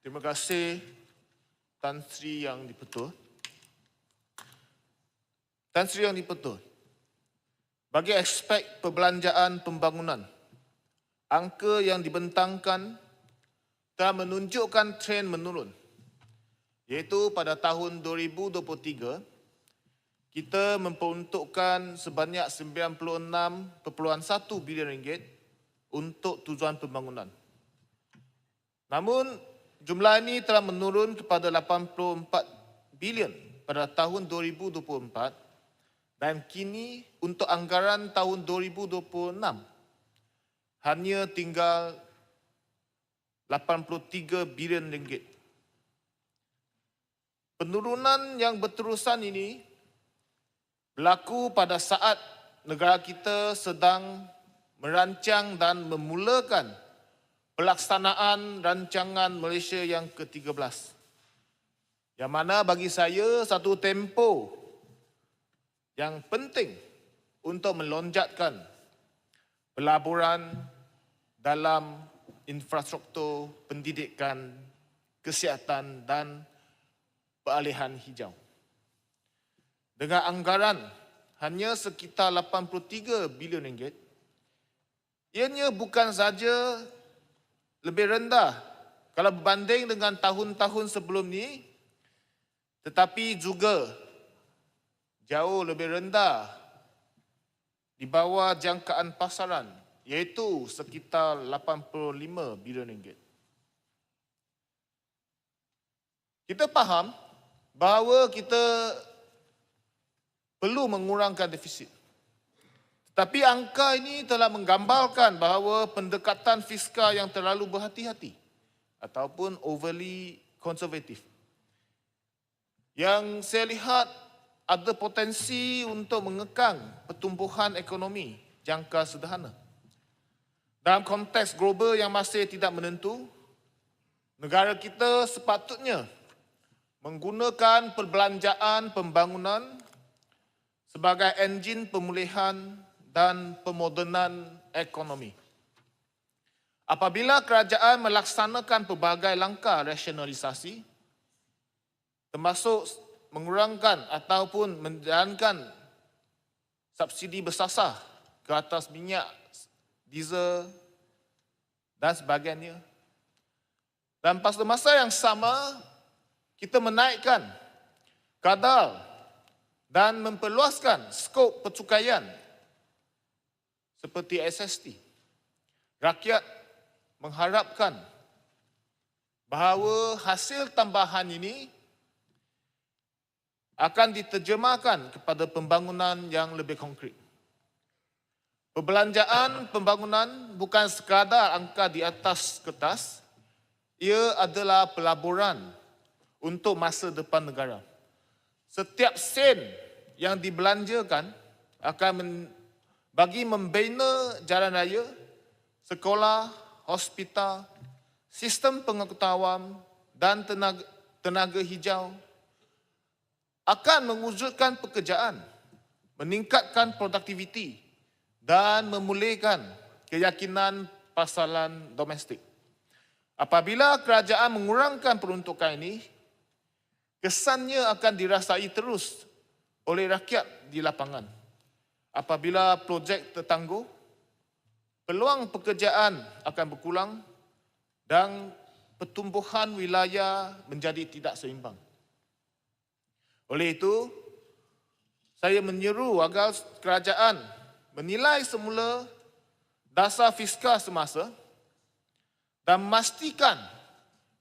Terima kasih Tan Sri Yang Dipertua. Tan Sri Yang Dipertua. Bagi aspek perbelanjaan pembangunan, angka yang dibentangkan telah menunjukkan tren menurun. Iaitu pada tahun 2023, kita memperuntukkan sebanyak 96.1 bilion ringgit untuk tujuan pembangunan. Namun jumlah ini telah menurun kepada 84 bilion pada tahun 2024 dan kini untuk anggaran tahun 2026 hanya tinggal 83 bilion ringgit. Penurunan yang berterusan ini berlaku pada saat negara kita sedang merancang dan memulakan pelaksanaan rancangan Malaysia yang ke-13. Yang mana bagi saya satu tempo yang penting untuk melonjatkan pelaburan dalam infrastruktur pendidikan, kesihatan dan peralihan hijau. Dengan anggaran hanya sekitar 83 bilion ringgit, ianya bukan saja lebih rendah kalau berbanding dengan tahun-tahun sebelum ni, tetapi juga jauh lebih rendah di bawah jangkaan pasaran iaitu sekitar 85 bilion ringgit. Kita faham bahawa kita perlu mengurangkan defisit. Tetapi angka ini telah menggambarkan bahawa pendekatan fiskal yang terlalu berhati-hati ataupun overly konservatif. Yang saya lihat ada potensi untuk mengekang pertumbuhan ekonomi jangka sederhana. Dalam konteks global yang masih tidak menentu, negara kita sepatutnya menggunakan perbelanjaan pembangunan sebagai enjin pemulihan dan pemodenan ekonomi. Apabila kerajaan melaksanakan pelbagai langkah rasionalisasi, termasuk mengurangkan ataupun menjalankan subsidi bersasar ke atas minyak, diesel dan sebagainya. Dan pada masa yang sama, kita menaikkan kadar dan memperluaskan skop percukaian seperti SST. Rakyat mengharapkan bahawa hasil tambahan ini akan diterjemahkan kepada pembangunan yang lebih konkret. Perbelanjaan pembangunan bukan sekadar angka di atas kertas, ia adalah pelaburan untuk masa depan negara. Setiap sen yang dibelanjakan akan bagi membina jalan raya, sekolah, hospital, sistem pengetahuan dan tenaga, tenaga hijau akan mewujudkan pekerjaan, meningkatkan produktiviti dan memulihkan keyakinan pasaran domestik. Apabila kerajaan mengurangkan peruntukan ini, kesannya akan dirasai terus oleh rakyat di lapangan. Apabila projek tertangguh, peluang pekerjaan akan berkurang dan pertumbuhan wilayah menjadi tidak seimbang. Oleh itu, saya menyeru agar kerajaan menilai semula dasar fiskal semasa dan memastikan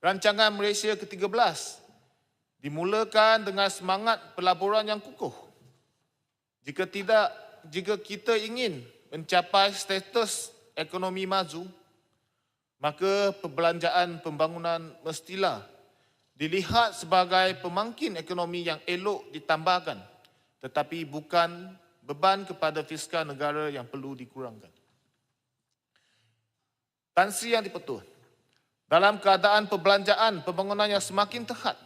rancangan Malaysia ke-13 dimulakan dengan semangat pelaburan yang kukuh. Jika tidak, jika kita ingin mencapai status ekonomi maju, maka perbelanjaan pembangunan mestilah dilihat sebagai pemangkin ekonomi yang elok ditambahkan tetapi bukan beban kepada fiskal negara yang perlu dikurangkan. Tan Sri yang dipetul. Dalam keadaan perbelanjaan pembangunan yang semakin terhad,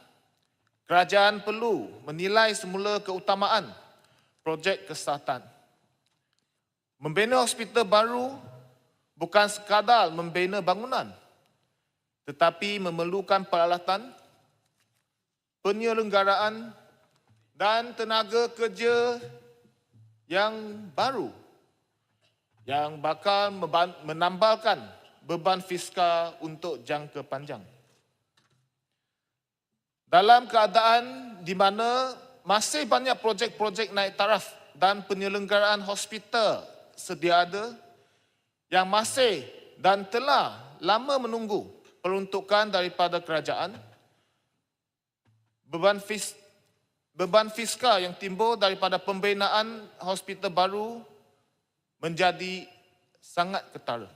kerajaan perlu menilai semula keutamaan projek kesihatan. Membina hospital baru bukan sekadar membina bangunan, tetapi memerlukan peralatan, penyelenggaraan dan tenaga kerja yang baru yang bakal menambalkan beban fiskal untuk jangka panjang. Dalam keadaan di mana masih banyak projek-projek naik taraf dan penyelenggaraan hospital sedia ada yang masih dan telah lama menunggu peruntukan daripada kerajaan, beban fis beban fiskal yang timbul daripada pembinaan hospital baru menjadi sangat ketara.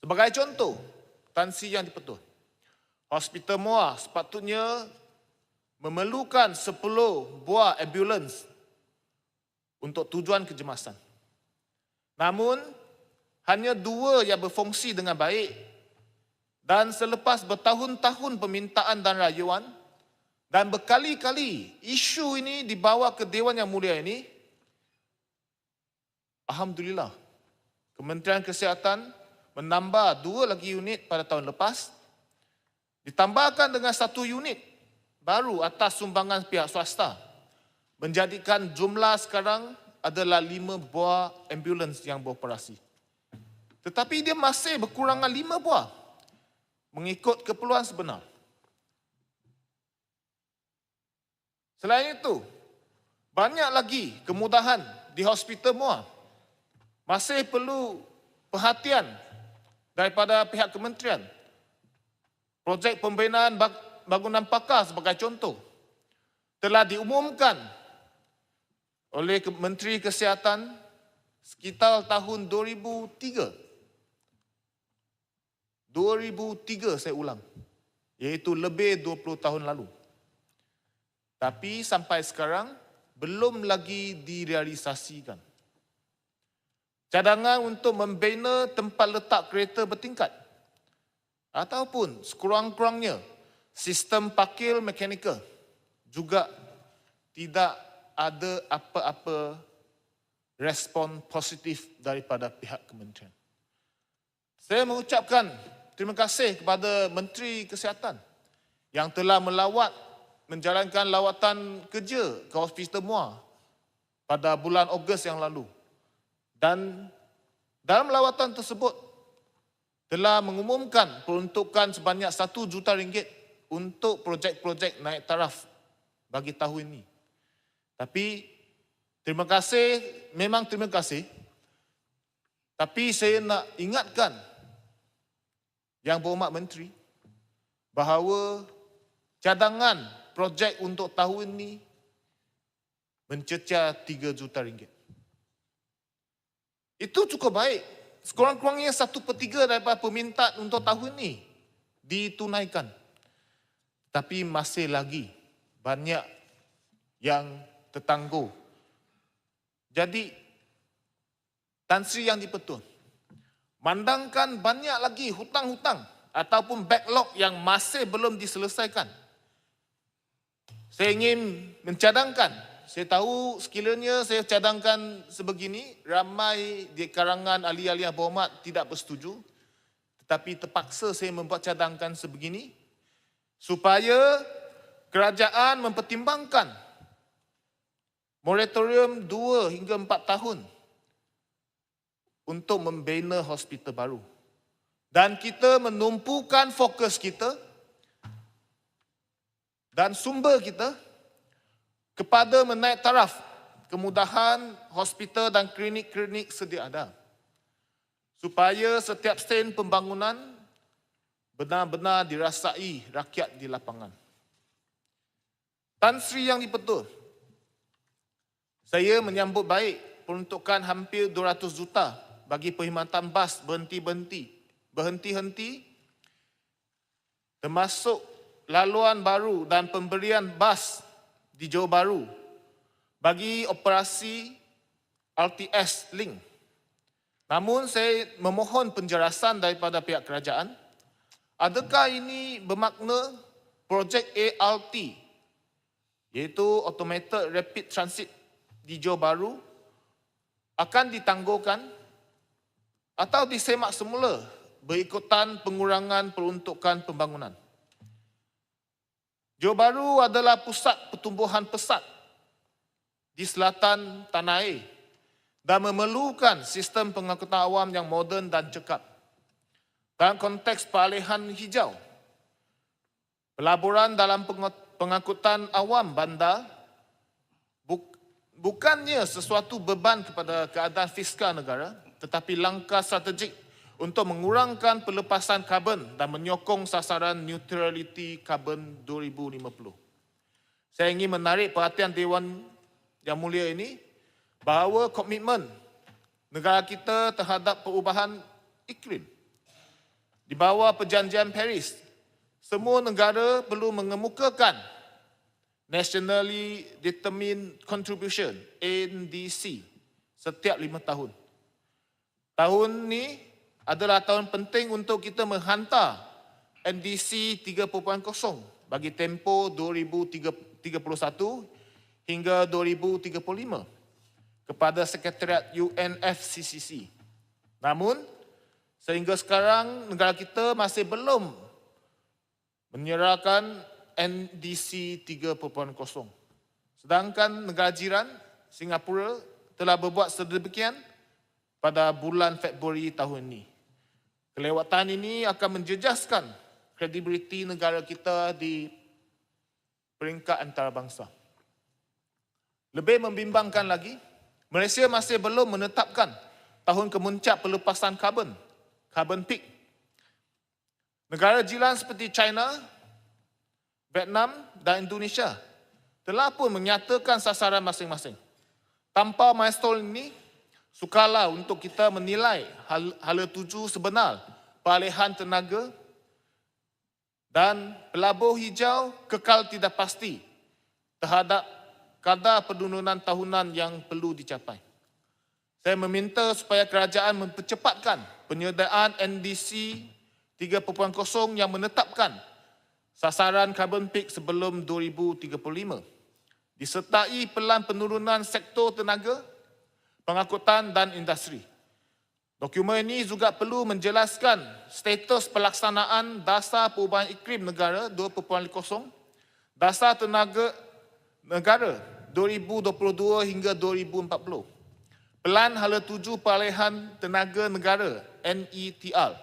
Sebagai contoh, tansi yang dipetul. Hospital Muar sepatutnya memerlukan 10 buah ambulans untuk tujuan kejemasan. Namun, hanya dua yang berfungsi dengan baik dan selepas bertahun-tahun permintaan dan rayuan dan berkali-kali isu ini dibawa ke Dewan Yang Mulia ini, Alhamdulillah, Kementerian Kesihatan menambah dua lagi unit pada tahun lepas, ditambahkan dengan satu unit baru atas sumbangan pihak swasta, menjadikan jumlah sekarang adalah lima buah ambulans yang beroperasi. Tetapi dia masih berkurangan lima buah mengikut keperluan sebenar. Selain itu, banyak lagi kemudahan di hospital Muar masih perlu perhatian daripada pihak kementerian. Projek pembinaan bangunan pakar sebagai contoh telah diumumkan oleh Menteri Kesihatan sekitar tahun 2003. 2003 saya ulang. Iaitu lebih 20 tahun lalu. Tapi sampai sekarang belum lagi direalisasikan cadangan untuk membina tempat letak kereta bertingkat ataupun sekurang-kurangnya sistem parkir mekanikal juga tidak ada apa-apa respon positif daripada pihak kementerian. Saya mengucapkan terima kasih kepada Menteri Kesihatan yang telah melawat menjalankan lawatan kerja ke Hospital Muar pada bulan Ogos yang lalu. Dan dalam lawatan tersebut telah mengumumkan peruntukan sebanyak satu juta ringgit untuk projek-projek naik taraf bagi tahun ini. Tapi terima kasih, memang terima kasih. Tapi saya nak ingatkan yang berhormat menteri bahawa cadangan projek untuk tahun ini mencecah 3 juta ringgit. Itu cukup baik. Sekurang-kurangnya satu per tiga daripada permintaan untuk tahun ini ditunaikan. Tapi masih lagi banyak yang tertangguh. Jadi, Tan Sri yang dipetul. Mandangkan banyak lagi hutang-hutang ataupun backlog yang masih belum diselesaikan. Saya ingin mencadangkan saya tahu sekiranya saya cadangkan sebegini, ramai di karangan ahli-ahli berhormat tidak bersetuju. Tetapi terpaksa saya membuat cadangkan sebegini supaya kerajaan mempertimbangkan moratorium 2 hingga 4 tahun untuk membina hospital baru. Dan kita menumpukan fokus kita dan sumber kita kepada menaik taraf kemudahan hospital dan klinik-klinik sedia ada. Supaya setiap sen pembangunan benar-benar dirasai rakyat di lapangan. Tan Sri yang dipetul, saya menyambut baik peruntukan hampir 200 juta bagi perkhidmatan bas berhenti-berhenti, berhenti-henti termasuk laluan baru dan pemberian bas di Johor Bahru bagi operasi RTS Link. Namun saya memohon penjelasan daripada pihak kerajaan, adakah ini bermakna projek ALT iaitu Automated Rapid Transit di Johor Bahru akan ditangguhkan atau disemak semula berikutan pengurangan peruntukan pembangunan. Johor Bahru adalah pusat pertumbuhan pesat di selatan tanah air dan memerlukan sistem pengangkutan awam yang moden dan cekap. Dalam konteks peralihan hijau, pelaburan dalam pengangkutan awam bandar bukannya sesuatu beban kepada keadaan fiskal negara tetapi langkah strategik untuk mengurangkan pelepasan karbon dan menyokong sasaran neutraliti karbon 2050. Saya ingin menarik perhatian Dewan Yang Mulia ini bahawa komitmen negara kita terhadap perubahan iklim di bawah perjanjian Paris, semua negara perlu mengemukakan Nationally Determined Contribution, NDC, setiap lima tahun. Tahun ini adalah tahun penting untuk kita menghantar NDC 3.0 bagi tempoh 2031 hingga 2035 kepada Sekretariat UNFCCC. Namun, sehingga sekarang negara kita masih belum menyerahkan NDC 3.0. Sedangkan negara jiran Singapura telah berbuat sedemikian pada bulan Februari tahun ini. Kelewatan ini akan menjejaskan kredibiliti negara kita di peringkat antarabangsa. Lebih membimbangkan lagi, Malaysia masih belum menetapkan tahun kemuncak pelepasan karbon, carbon peak. Negara jiran seperti China Vietnam dan Indonesia telah pun menyatakan sasaran masing-masing. Tanpa milestone ini, sukarlah untuk kita menilai hal, hala tuju sebenar peralihan tenaga dan pelabur hijau kekal tidak pasti terhadap kadar penurunan tahunan yang perlu dicapai. Saya meminta supaya kerajaan mempercepatkan penyediaan NDC 3.0 yang menetapkan sasaran carbon peak sebelum 2035 disertai pelan penurunan sektor tenaga, pengangkutan dan industri. Dokumen ini juga perlu menjelaskan status pelaksanaan dasar perubahan iklim negara 2.0, dasar tenaga negara 2022 hingga 2040, pelan hala tuju peralihan tenaga negara NETR,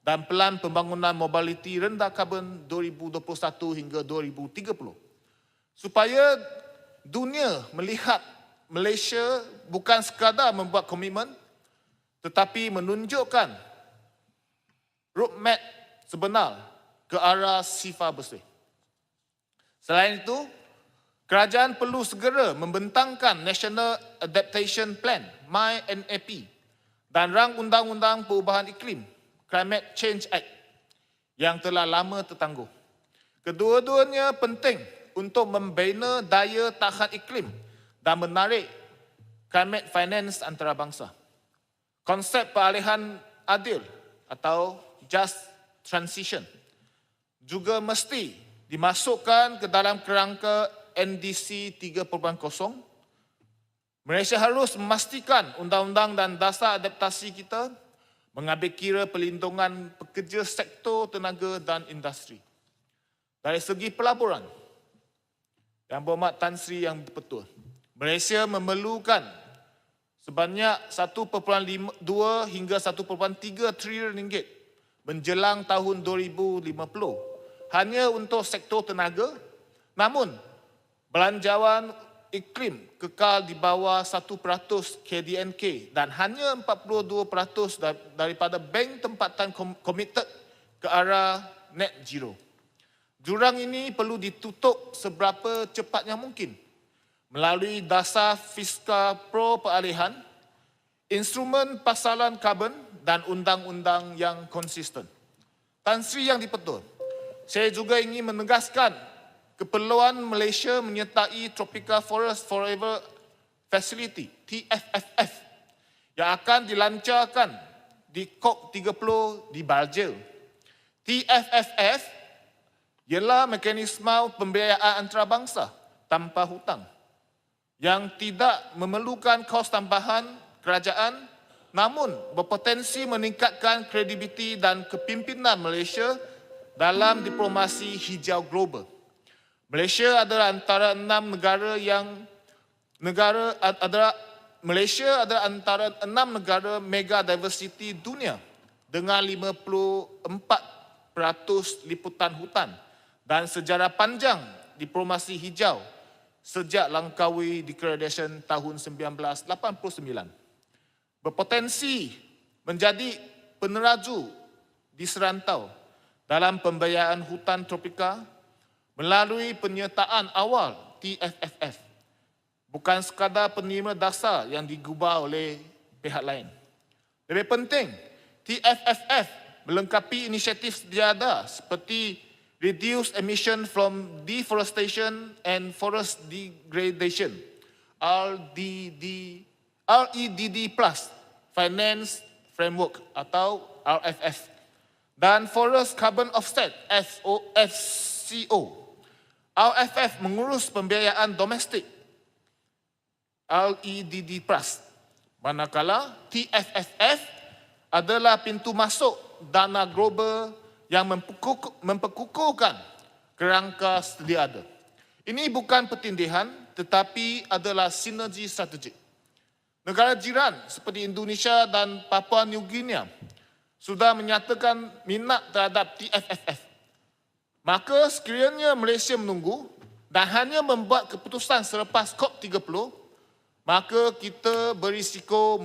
dan Pelan Pembangunan Mobiliti Rendah Karbon 2021 hingga 2030 supaya dunia melihat Malaysia bukan sekadar membuat komitmen tetapi menunjukkan roadmap sebenar ke arah sifar bersih. Selain itu, kerajaan perlu segera membentangkan National Adaptation Plan, MyNAP dan rang undang-undang perubahan iklim Climate Change Act yang telah lama tertangguh. Kedua-duanya penting untuk membina daya tahan iklim dan menarik climate finance antarabangsa. Konsep peralihan adil atau just transition juga mesti dimasukkan ke dalam kerangka NDC 3.0. Malaysia harus memastikan undang-undang dan dasar adaptasi kita mengambil kira pelindungan pekerja sektor tenaga dan industri. Dari segi pelaburan, yang berhormat Tan Sri yang betul, Malaysia memerlukan sebanyak 1.2 hingga 1.3 trilion ringgit menjelang tahun 2050 hanya untuk sektor tenaga namun belanjawan iklim kekal di bawah 1% KDNK dan hanya 42% daripada bank tempatan komited ke arah net zero. Jurang ini perlu ditutup seberapa cepatnya mungkin melalui dasar fiskal pro peralihan, instrumen pasalan karbon dan undang-undang yang konsisten. Tan Sri yang dipetul, saya juga ingin menegaskan keperluan Malaysia menyertai Tropical Forest Forever Facility, TFFF, yang akan dilancarkan di COP30 di Brazil. TFFF ialah mekanisme pembiayaan antarabangsa tanpa hutang yang tidak memerlukan kos tambahan kerajaan namun berpotensi meningkatkan kredibiliti dan kepimpinan Malaysia dalam diplomasi hijau global. Malaysia adalah antara enam negara yang negara adalah Malaysia adalah antara enam negara mega diversity dunia dengan 54% liputan hutan dan sejarah panjang diplomasi hijau sejak Langkawi Declaration tahun 1989. Berpotensi menjadi peneraju di serantau dalam pembiayaan hutan tropika melalui penyertaan awal TFFF bukan sekadar penerima dasar yang digubah oleh pihak lain. Lebih penting, TFFF melengkapi inisiatif sedia seperti reduce emission from deforestation and forest degradation, RDD, REDD Plus Finance Framework atau RFF dan Forest Carbon Offset FCO RFF mengurus pembiayaan domestik LEDD Plus. Manakala TFFF adalah pintu masuk dana global yang memperkukuhkan kerangka sedia ada. Ini bukan pertindihan tetapi adalah sinergi strategik. Negara jiran seperti Indonesia dan Papua New Guinea sudah menyatakan minat terhadap TFFF Maka sekiranya Malaysia menunggu dan hanya membuat keputusan selepas COP30, maka kita berisiko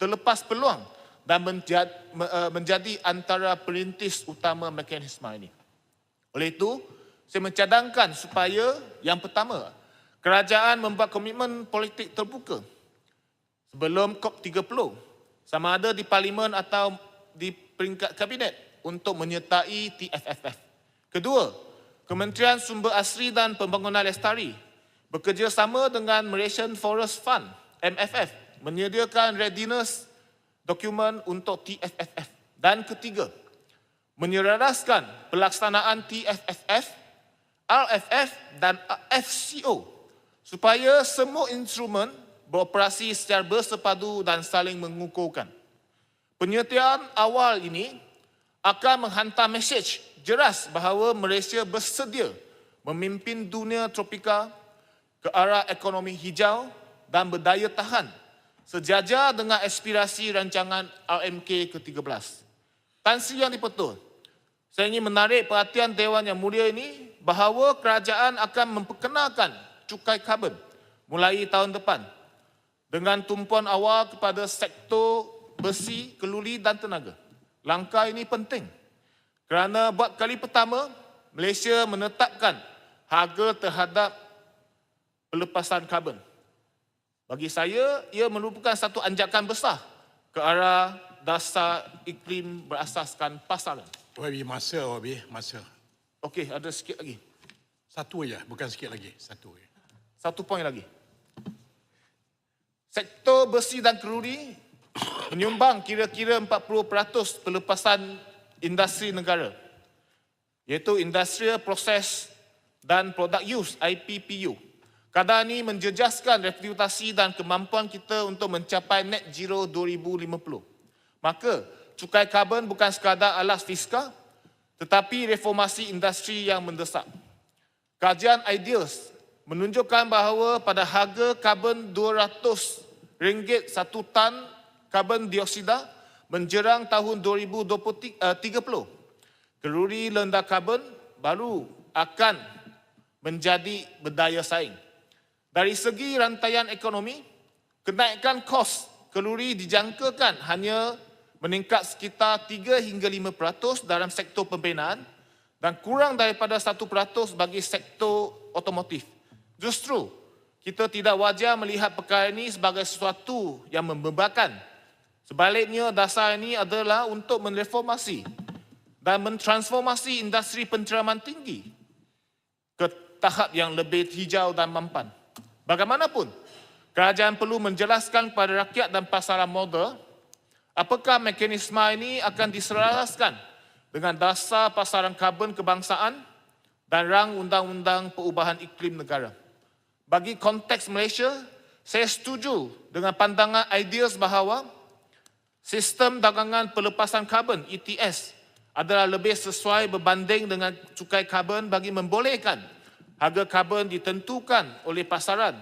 terlepas peluang dan menjadi, eh, menjadi antara perintis utama mekanisme ini. Oleh itu, saya mencadangkan supaya yang pertama, kerajaan membuat komitmen politik terbuka sebelum COP30 sama ada di parlimen atau di peringkat kabinet untuk menyertai TFFF. Kedua, Kementerian Sumber Asli dan Pembangunan Lestari bekerjasama dengan Malaysian Forest Fund, MFF, menyediakan readiness dokumen untuk TFFF. Dan ketiga, menyeraskan pelaksanaan TFFF, RFF dan FCO supaya semua instrumen beroperasi secara bersepadu dan saling mengukuhkan. Penyertaan awal ini akan menghantar mesej jelas bahawa Malaysia bersedia memimpin dunia tropika ke arah ekonomi hijau dan berdaya tahan sejajar dengan aspirasi rancangan RMK ke-13. Tan Sri Yang Dipertul, saya ingin menarik perhatian Dewan Yang Mulia ini bahawa kerajaan akan memperkenalkan cukai karbon mulai tahun depan dengan tumpuan awal kepada sektor besi, keluli dan tenaga. Langkah ini penting kerana buat kali pertama, Malaysia menetapkan harga terhadap pelepasan karbon. Bagi saya, ia merupakan satu anjakan besar ke arah dasar iklim berasaskan pasaran. Wabi, masa, Wabi, masa. Okey, ada sikit lagi. Satu aja, bukan sikit lagi. Satu aja. Satu poin lagi. Sektor besi dan keruri menyumbang kira-kira 40% pelepasan industri negara iaitu Industrial Process dan Product Use IPPU. Kadar ini menjejaskan reputasi dan kemampuan kita untuk mencapai net zero 2050. Maka cukai karbon bukan sekadar alas fiskal tetapi reformasi industri yang mendesak. Kajian Ideals menunjukkan bahawa pada harga karbon 200 ringgit satu tan karbon dioksida menjerang tahun 2030, keruri rendah karbon baru akan menjadi berdaya saing. Dari segi rantaian ekonomi, kenaikan kos keruri dijangkakan hanya meningkat sekitar 3 hingga 5% dalam sektor pembinaan dan kurang daripada 1% bagi sektor otomotif. Justru, kita tidak wajar melihat perkara ini sebagai sesuatu yang membebankan Sebaliknya dasar ini adalah untuk mereformasi dan mentransformasi industri penceraman tinggi ke tahap yang lebih hijau dan mampan. Bagaimanapun, kerajaan perlu menjelaskan kepada rakyat dan pasaran modal apakah mekanisme ini akan diselaraskan dengan dasar pasaran karbon kebangsaan dan rang undang-undang perubahan iklim negara. Bagi konteks Malaysia, saya setuju dengan pandangan ideas bahawa Sistem dagangan pelepasan karbon ETS adalah lebih sesuai berbanding dengan cukai karbon bagi membolehkan harga karbon ditentukan oleh pasaran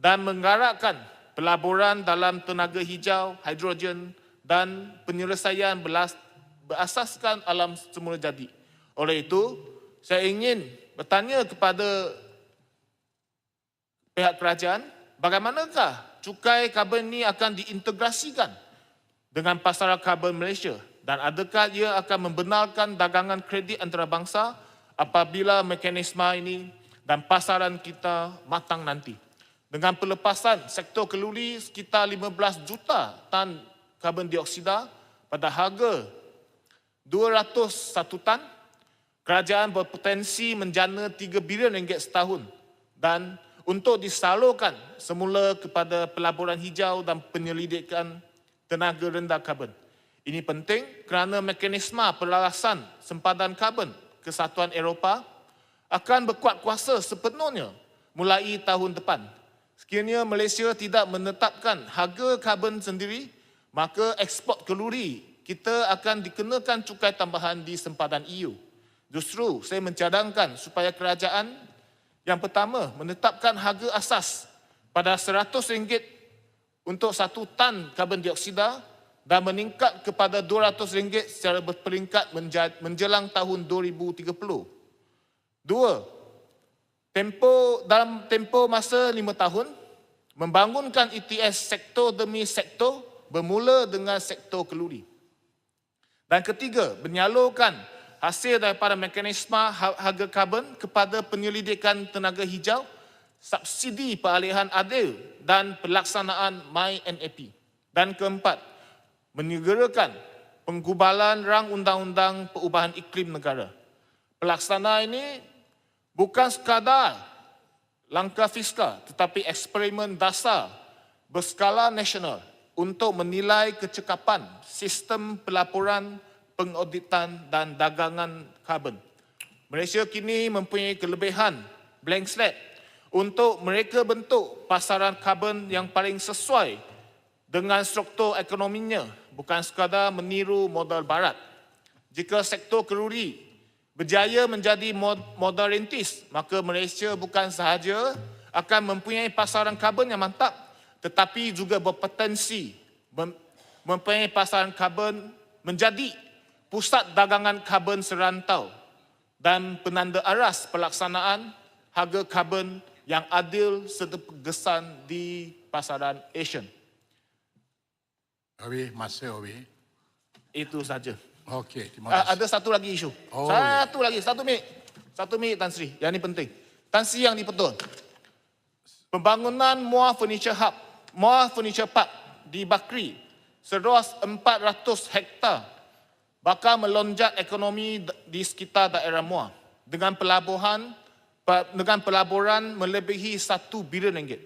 dan menggarakkan pelaburan dalam tenaga hijau, hidrogen dan penyelesaian belas, berasaskan alam semula jadi. Oleh itu, saya ingin bertanya kepada pihak kerajaan, bagaimanakah cukai karbon ini akan diintegrasikan dengan pasaran karbon Malaysia dan adakah ia akan membenarkan dagangan kredit antarabangsa apabila mekanisme ini dan pasaran kita matang nanti. Dengan pelepasan sektor keluli sekitar 15 juta tan karbon dioksida pada harga 201 tan, kerajaan berpotensi menjana 3 bilion ringgit setahun dan untuk disalurkan semula kepada pelaburan hijau dan penyelidikan tenaga rendah karbon. Ini penting kerana mekanisme pelarasan sempadan karbon Kesatuan Eropah akan berkuat kuasa sepenuhnya mulai tahun depan. Sekiranya Malaysia tidak menetapkan harga karbon sendiri, maka ekspor keluri kita akan dikenakan cukai tambahan di sempadan EU. Justru saya mencadangkan supaya kerajaan yang pertama menetapkan harga asas pada RM100 untuk satu tan karbon dioksida dan meningkat kepada RM200 secara berperingkat menjelang tahun 2030. Dua, tempo dalam tempo masa lima tahun, membangunkan ETS sektor demi sektor bermula dengan sektor keluri. Dan ketiga, menyalurkan hasil daripada mekanisme ha- harga karbon kepada penyelidikan tenaga hijau, subsidi peralihan adil dan pelaksanaan MyNAP. Dan keempat, menyegerakan penggubalan rang undang-undang perubahan iklim negara. Pelaksana ini bukan sekadar langkah fiskal tetapi eksperimen dasar berskala nasional untuk menilai kecekapan sistem pelaporan, pengauditan dan dagangan karbon. Malaysia kini mempunyai kelebihan blank slate untuk mereka bentuk pasaran karbon yang paling sesuai dengan struktur ekonominya bukan sekadar meniru modal barat. Jika sektor keruri berjaya menjadi mod- modal rentis, maka Malaysia bukan sahaja akan mempunyai pasaran karbon yang mantap, tetapi juga berpotensi mem- mempunyai pasaran karbon menjadi pusat dagangan karbon serantau dan penanda aras pelaksanaan harga karbon yang adil serta berkesan di pasaran Asian. Habis masa habis. Itu saja. Okey, terima Uh, kasih. ada satu lagi isu. Oh, satu lagi, satu minit. Satu minit Tan Sri. Yang ini penting. Tan Sri yang dipetul. Pembangunan Muar Furniture Hub, Muar Furniture Park di Bakri seluas 400 hektar bakal melonjak ekonomi di sekitar daerah Muar dengan pelabuhan dengan pelaburan melebihi 1 bilion ringgit.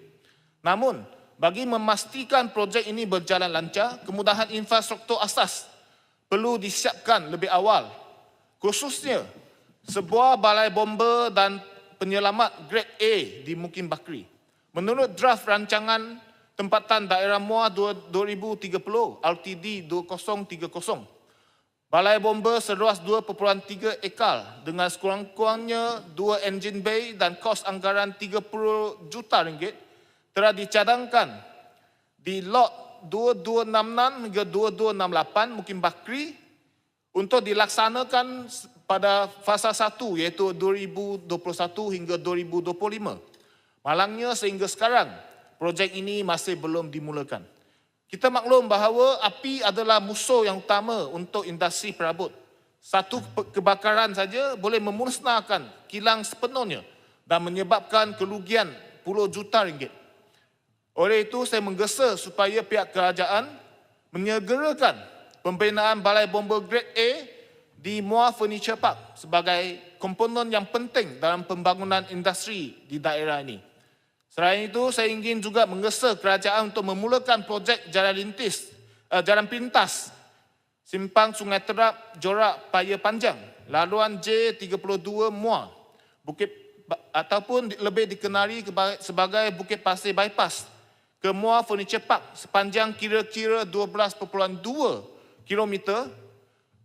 Namun, bagi memastikan projek ini berjalan lancar, kemudahan infrastruktur asas perlu disiapkan lebih awal. Khususnya sebuah balai bomba dan penyelamat grade A di Mukim Bakri. Menurut draft rancangan tempatan daerah Muar 2030 RTD 2030, balai bomba seluas 2.3 ekar dengan sekurang-kurangnya dua engine bay dan kos anggaran 30 juta ringgit telah dicadangkan di lot 2266 hingga 2268 Mukim Bakri untuk dilaksanakan pada fasa 1 iaitu 2021 hingga 2025. Malangnya sehingga sekarang projek ini masih belum dimulakan. Kita maklum bahawa api adalah musuh yang utama untuk industri perabot. Satu kebakaran saja boleh memusnahkan kilang sepenuhnya dan menyebabkan kerugian puluh juta ringgit. Oleh itu saya menggesa supaya pihak kerajaan menyegerakan pembinaan balai bomba grade A di Muar Furniture Park sebagai komponen yang penting dalam pembangunan industri di daerah ini. Selain itu, saya ingin juga menggesa kerajaan untuk memulakan projek jalan lintis, uh, jalan pintas Simpang Sungai Terap, Jorak, Paya Panjang, laluan J32 Muar, Bukit ataupun lebih dikenali sebagai Bukit Pasir Bypass ke Muar Furniture Park sepanjang kira-kira 12.2 km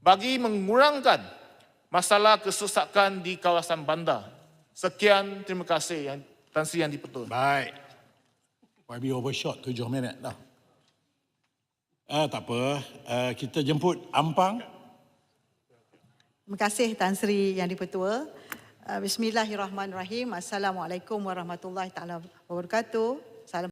bagi mengurangkan masalah kesusakan di kawasan bandar. Sekian, terima kasih yang Tan Sri Yang Dipertua. Baik. YB overshot tujuh minit dah. Ah, tak apa. Uh, kita jemput Ampang. Terima kasih Tan Sri Yang Dipertua. Uh, Bismillahirrahmanirrahim. Assalamualaikum warahmatullahi taala wabarakatuh.